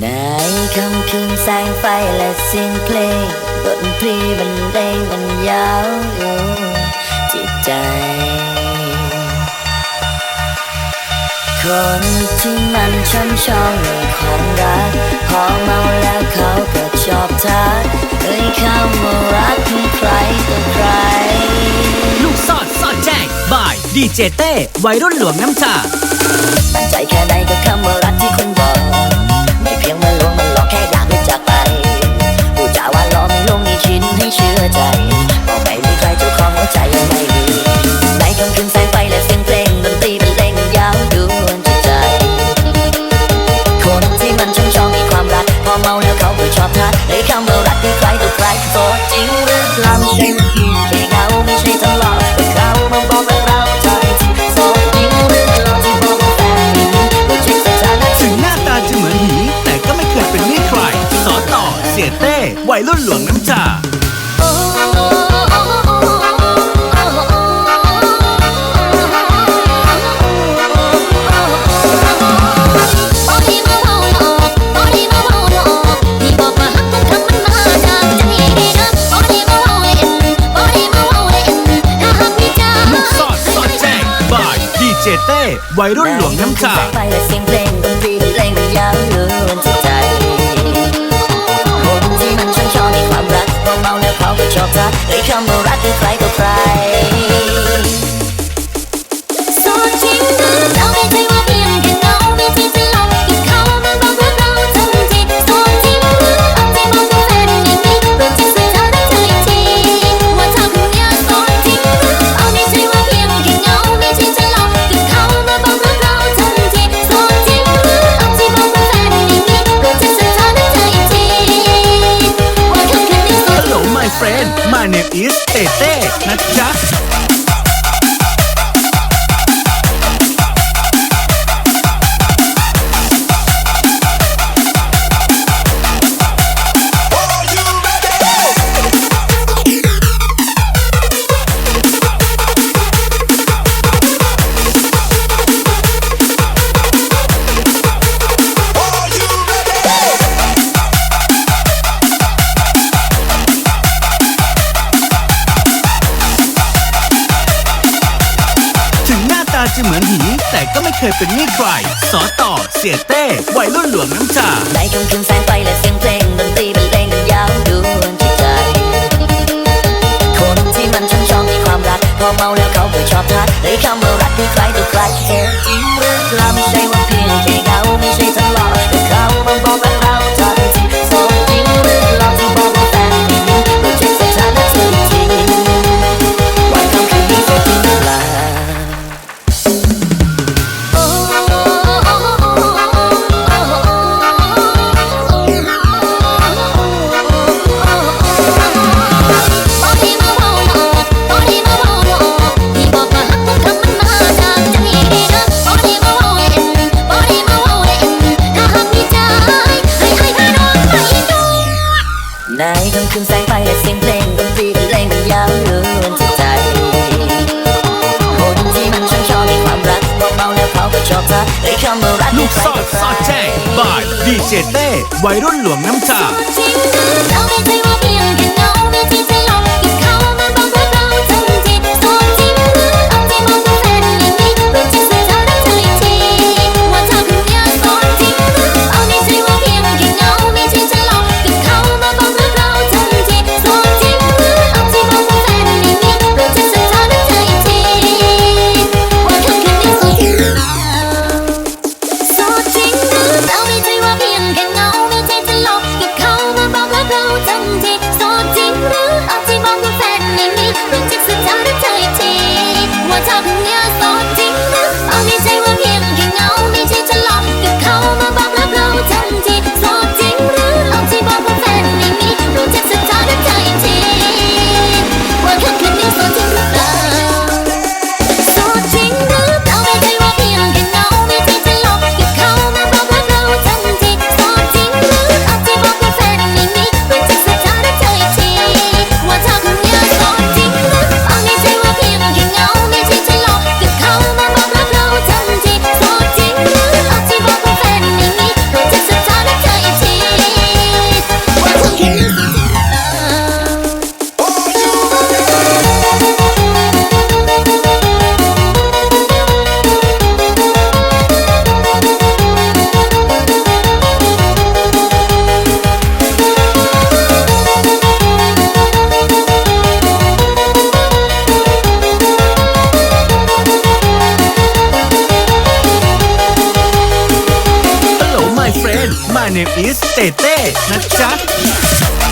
ในค่ำคืนแสงไฟและเสียงเพลงดนตรีบรรเลงบรรยาวอยู่จิตใจ คนที่มันช่ำชองในความรัก พอเมาแล้วเขาก็ชอบทักเอ่ยคำว่ารักของใครต่อใคร ลูกซอดซอดแจ้งบายดีเจเต้วัยรุ่นหลวงน้ำชามั่นใจแค่ไหนกับคำว่า วัยรุ่นหลวงน้ำชา ไปและเสียงเพลงดนตรีบรรเลงมันยาวเรื่องจิตใจคนที่มันช่างชอบมีความรักพอเมาแล้วเขาก็ชอบรักเลยคำว่า น จะเหมือนหีแต่ก็ไม่เคยเป็นหนี้ใครสอต่อเสียเต้วัยรุ่นหลวงน้ำจาในค่ำคืนแสงไฟและเสียงเพลงดนตรีบรรเลงกันยาวดวนจิตใจ คนที่มันช่างชอบมีความรัก พอเมาแล้วเขาก็ชอบทักเลยคำว่ารักคือใครตัวใครเอ๊ะจริงรือเปล่าไม่ใช่ว่าเพียงแค่เขาไม่ใช่ ความรักพอเมาแล้วเขาก็ชอบทักเลยคำว่ารัก ลูกซอดซอดแจ้งบายดีเจเต้วัยรุ่นหลวงน้ำชา My name is เต้เต้นะจ๊ะ